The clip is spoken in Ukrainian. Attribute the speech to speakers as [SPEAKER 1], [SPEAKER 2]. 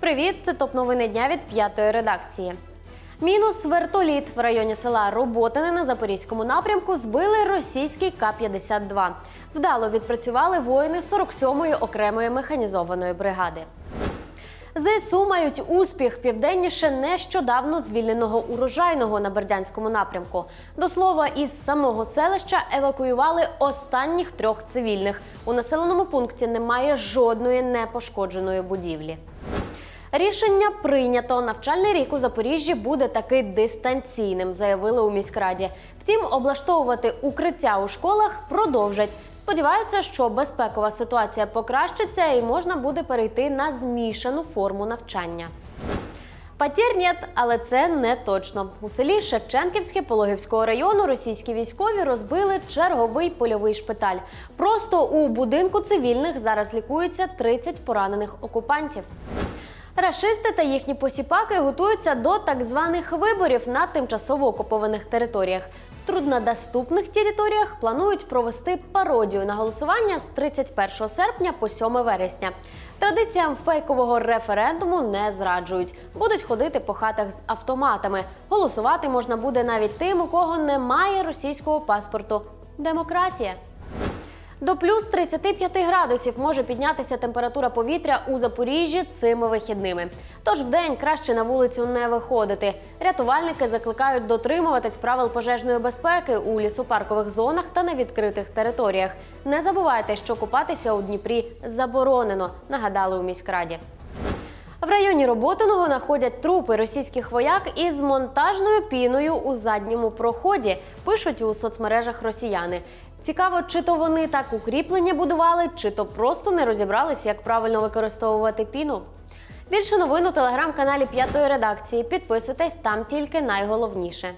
[SPEAKER 1] Привіт! Це топ новини дня від п'ятої редакції. Мінус вертоліт в районі села Роботине на запорізькому напрямку збили російський К-52. Вдало відпрацювали воїни 47-ї окремої механізованої бригади. ЗСУ мають успіх південніше нещодавно звільненого урожайного на Бердянському напрямку. До слова, із самого селища евакуювали останніх трьох цивільних. У населеному пункті немає жодної непошкодженої будівлі. Рішення прийнято. Навчальний рік у Запоріжжі буде таки дистанційним, заявили у міськраді. Втім, облаштовувати укриття у школах продовжать. Сподіваються, що безпекова ситуація покращиться і можна буде перейти на змішану форму навчання. Потерь нет, але це не точно. У селі Шевченківське Пологівського району російські військові розбили черговий польовий шпиталь. Просто у будинку цивільних зараз лікуються 30 поранених окупантів. Рашисти та їхні посіпаки готуються до так званих виборів на тимчасово окупованих територіях. В труднодоступних територіях планують провести пародію на голосування з 31 серпня по 7 вересня. Традиціям фейкового референдуму не зраджують. Будуть ходити по хатах з автоматами. Голосувати можна буде навіть тим, у кого немає російського паспорту. Демократія. До плюс 35 градусів може піднятися температура повітря у Запоріжжі цими вихідними. Тож вдень краще на вулицю не виходити. Рятувальники закликають дотримуватись правил пожежної безпеки у лісопаркових зонах та на відкритих територіях. Не забувайте, що купатися у Дніпрі заборонено, нагадали у міськраді. В районі Роботиного знаходять трупи російських вояк із монтажною піною у задньому проході. Пишуть у соцмережах росіяни. Цікаво, чи то вони так укріплення будували, чи то просто не розібрались, як правильно використовувати піну. Більше новин у телеграм-каналі п'ятої редакції. Підписуйтесь там тільки найголовніше.